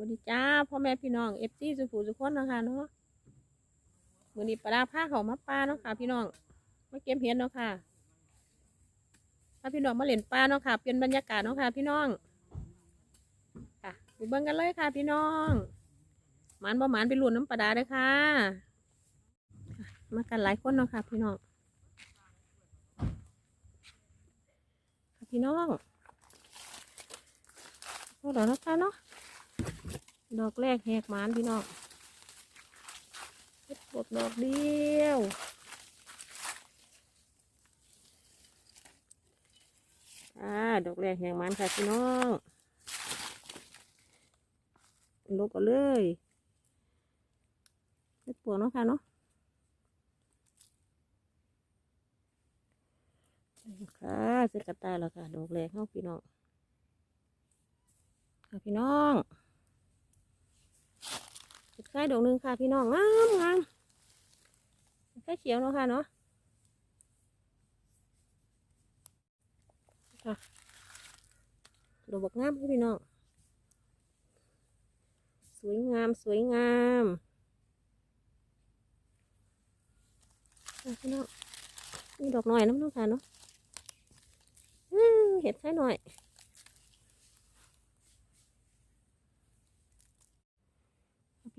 วัสดีจ้าพ่อแม่พี่น้องเอฟซีสุภูสุขคนนะคะเนาะวันนี้ปลาผ้าเขามาปลาเนาะค่ะ พี่น้องมาเก็บเห็ดเนาะค่ะพาพี่น้องมาเล่นปลาเนาะค่ะเปลี่ยนบรรยากาศเนาะค่ะ พี่น้องค่ะไปเบิ่งกันเลยค่ะ พี่น้องหมานบ่หมานไปลุ่นน้ำปลาดาเลยค่ะค่ะ มากันหลายคนเนาะค่ะ พี่น้องค่ะพี่น้องพวกเราเนาะค่ะเนาะ ดอกแรกแหกหมานพี่น้องเฮ็ดบดดอกเดียวอ่าดอกแรกแหกหมานค่ะพี่น้องลบกันเลยเฮ็ดปวงเนาะค่ะเนาะค่ะเสร็จกตายแล้วค่ะ ดอกแรกเข้าพี่น้องค่ะพี่น้อง เห็ดไข่ดอกหนึ่งค่ะพี่น้องงามงามเห็ดไข่เขียวเนาะค่ะเนาะค่ะดอกบักงามค่ะพี่น้องสวยงามสวยงามพี่น้องมีดอกหน่อยน้ำน้องค่ะเนาะเห็ดไข่หน่อย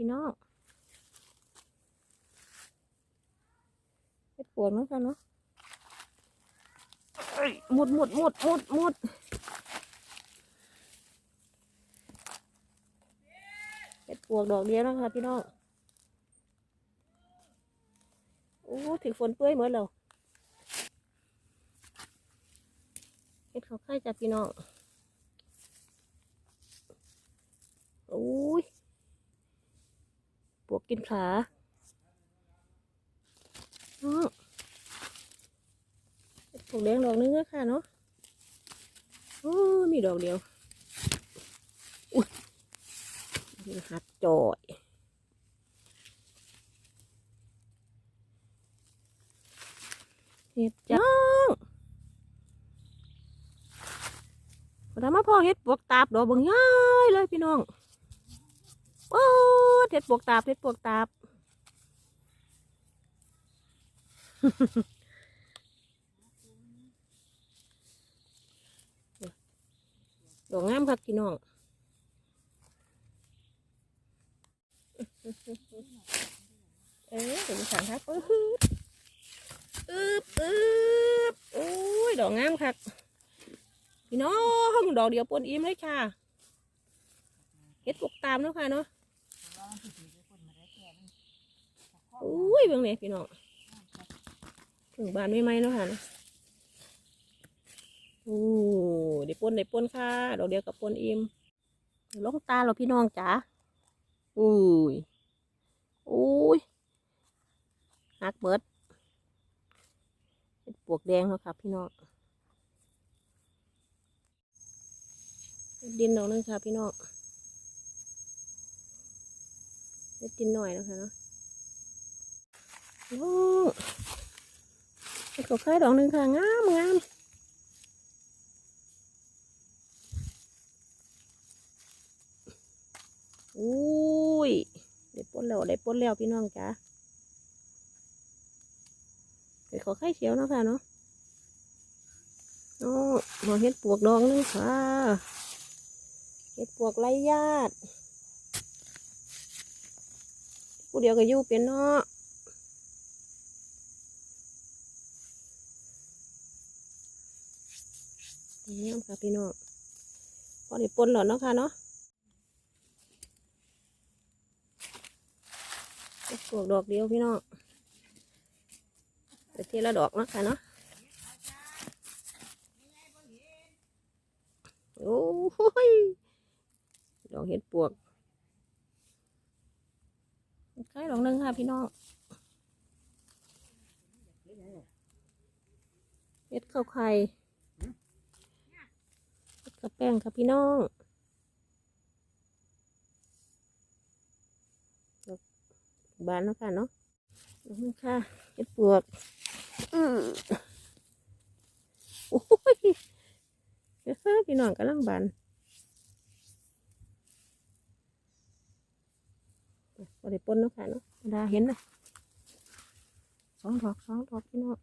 พี่น้องเฮ็ดปวดเหมือนกันเนาะเอ้ยหมดหมดหมดหมดหมดเฮ็ดปวกดอกเดียวนะคะพี่น้องโอ้ถึงฝนเปื้อยหมดแล้วเฮ็ดเขาไข่จ้ะพี่น้องโอ้ยป วกกินขาน้องปวกแดงดอกนึงค่ะเนาะโอ้มีดอกเดียวอุ้ยนี่หัดจอยเห็ดจ้องพอทำมาพ่อเห็ดปวกตาบดอกบางย้ายเลยพี่น้องโอ้ เห็ดปวกตาบเห็ดปวกตาบดอกงามครับพี่น้องเอ๊ะเดี๋ยวมาสั่งครับอึ๊บอึ๊บอึ๊บโอ้ยดอกงามครับพี่น้องดอกเดียวปนอิ่มเลยค่ะเฮ็ดปวกตามเนาะค่ะเนาะ อุ้ยเบิ่งเนี่ยพี่น้องถึงบ้านไม่ไหมเนาะค่ะนะโอ้ได้ปนได้ปนค่ะดอกเดียวกับปนอิ่มลงตาเราพี่น้องจ๋าอุ้ยอุ้ยหักเบิดเป็นปวกแดงแล้วค่ะพี่น้องดินดอกหนึงค่ะพี่น้องดดินหน่อยนะคะเนาะ โอ้เห็ดกบไข่ดอกหนึ่งค่ะ งามงามอุ้ยได้ปนแล้วได้ปนแล้วพี่น้องจ้าเห็ดขอไข่เขียวเนาะค่ะเนาะโอ้ดอกเห็ดปวกดองหนึงค่ะ เห็ดปวกไรญาติผู้เดียวก็ยู่เป็นเนาะ นี่ค่ะพี่น้องพอได้ปนหลอดเนาะค่ะเนาะปลูกดอกเดียวพี่น้องไปทีละดอกเนาะค่ะเนาะโอ้ยดอกเห็ดปวกใกล้ดอกหนึงค่ะพี่น้องเห็ดข้าวไข่ กับแป้งค่ะพี่น้องบานแล้วค่ะเนาะดอกนี้ค่ะเห็ดปวกอือโอ้ยเฮ้ยพี่น้องกำลังบานก็ได้ปนเนาะค่ะเนาะดาเห็นนะสองดอกสองดอกพี่น้อง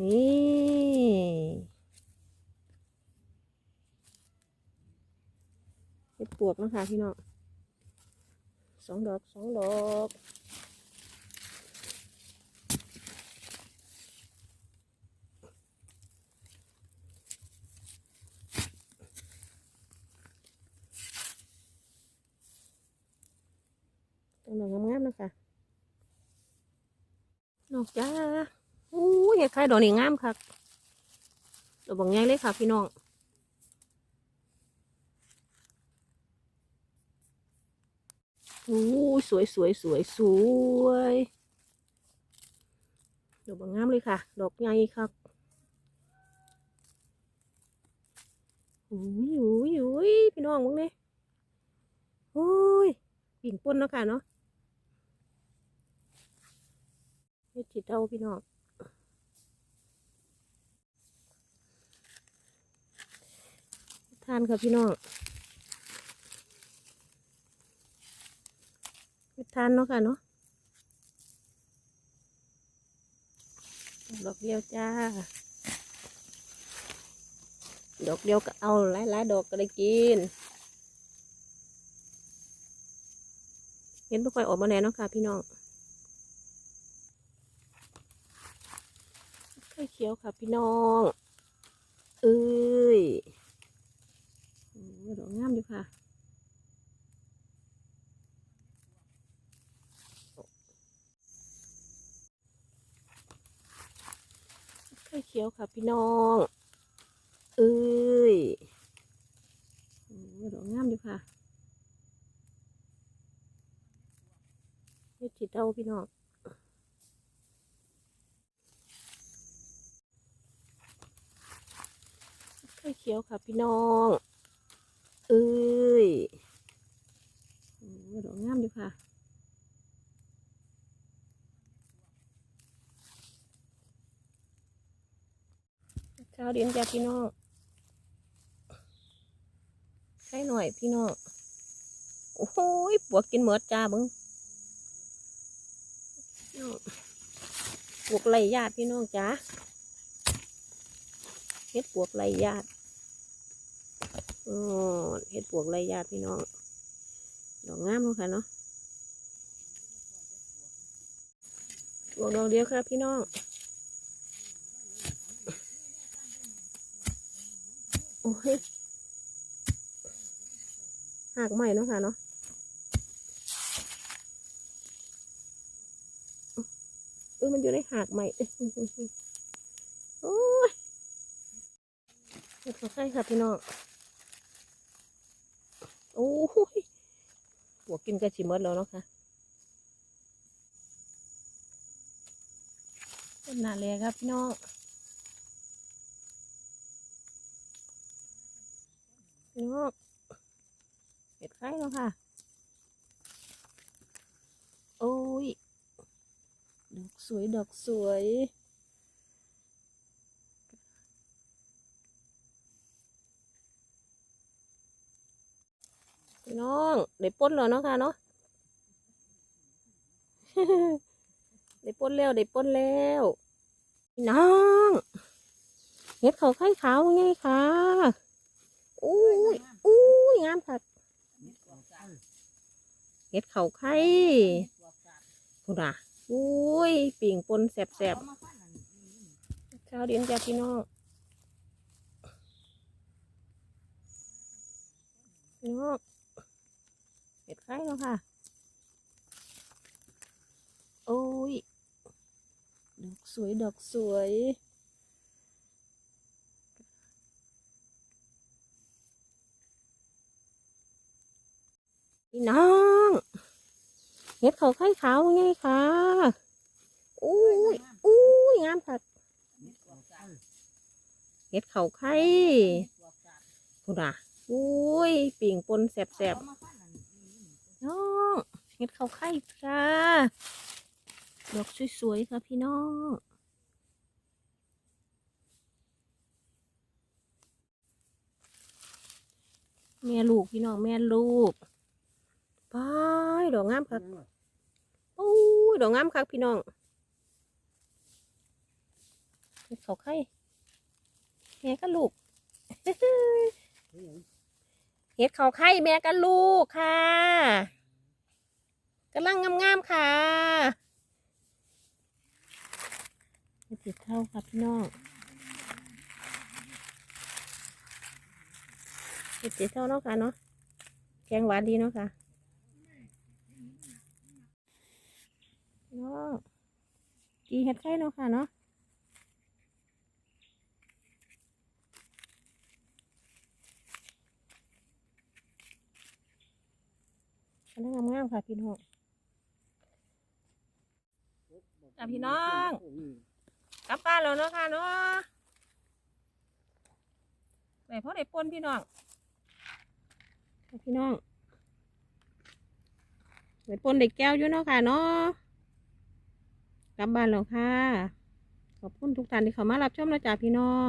นี่เห็ดปวกนะคะพี่น้องสองดอกสองดอกต้องดอกงามๆนะคะนอกจ้า อู้ยเห็ดไข่ดอกนี่งามค่ะดอกบางใหญ่เลยค่ะพี่น้องโอ้ยสวยสวยสวยสวยดอกบางงามเลยค่ะ ดอกใหญ่ครับโอ้ยโอ้ยโอ้ยพี่น้องมึงเนี่ยโอ้ยปิ่งป่นเนาะค่ะเนาะเฮ็ดจิตเอาพี่น้อง ทานค่ะพี่น้องทานเนาะค่ะเนาะดอกเดียวจ้า ดอกเดียวก็เอาหลายๆดอกก็ได้กิน เห็นบ่ค่อยออกมาแน่เนาะค่ะพี่น้องไข่เขียวค่ะพี่น้อง เอ้ยโอ้ยดอกงามอยู่ ค่ะไข่เขียวค่ะพี่น้อง เอ้ยโอ้ยดอกงามอยู่ค่ะเฮ็ดจิตเอาพี่น้องไข่เขียวค่ะพี่น้อง เอ้ยโดอกงามอยู่ค่ะเช้าเดียนจ้าพี่น้องใช่หน่อยพี่น้อง โอ้โหยปวกกินเหมือดจ้าบึ้งปวกไหลญาติพี่น้องจ้าเฮ็ดปวกไหลญาติ อ๋อเฮ็ดปวกไหลญาติพี่น้อง ดอกงามเนาะค่ะเนาะปวกดอกเดียวครับพี่น้องโอ้ยหักใหม่เนาะค่ะเนาะเออมันอยู่ในหักใหม่โอ้ยขอไข่ค่ะพี่น้อง โอ้ยหัวกินกระชิมมดแล้วเนาะค่ะเป็นหนาเลยครับพี่น้องพี่น้องเห็ดไข่แล้วค่ะ โอ้ย ดอกสวย ดอกสวย พี่น้องได้ปนแล้วเนาะค่ะเนาะได้ปนแล้วได้ปนแล้วพี่น้องเห็ดเขาไข่ขาวไงค่ะอุ้ยอุ้ยงามค่ะเห็ดเขาไข่คุณอะอุ้ยปิ่งปนแสบๆเช้าเดียนจ้าพี่น้องพี่น้อง เห็ดไข่แล้วค่ะ โอ้ย ดอกสวย ดอกสวย พี่น้องเห็ดเขาไข่ขาวไงค่ะอุ้ยอุ้ยงามค่ะเห็ดเขาไข่คุณอะอุ้ยปิ่งปนแสบๆ น้องเห็ดเขาไข่ค่ะดอกสวยๆค่ะพี่น้องแม่ลูกพี่น้องแม่ลูกไปดอกงามคักโอ้ยดอกงามคักพี่น้องเฮ็ดเขาไข่แม่กับลูก เห็ดเขาไข่แม่กับลูกค่ะกำลังงามๆค่ะเห็ดติดเท่าค่ะพี่น้องเห็ดติดเท่าเนาะค่ะเนาะแกงหวานดีเนาะค่ะพี่น้องกีเห็ดไข่เนาะค่ะเนาะ กำลังงามๆค่ะพี่น้องจ้าพี่น้องกลับบ้านแล้วเนาะค่ะเนาะไหนพ่อได้ปนพี่น้องพี่น้องได้ปนได้แก้วอยู่เนาะค่ะเนาะกลับบ้านแล้วค่ะ ขอบคุณทุกท่านที่เข้ามารับชมนะจ๊ะพี่น้อง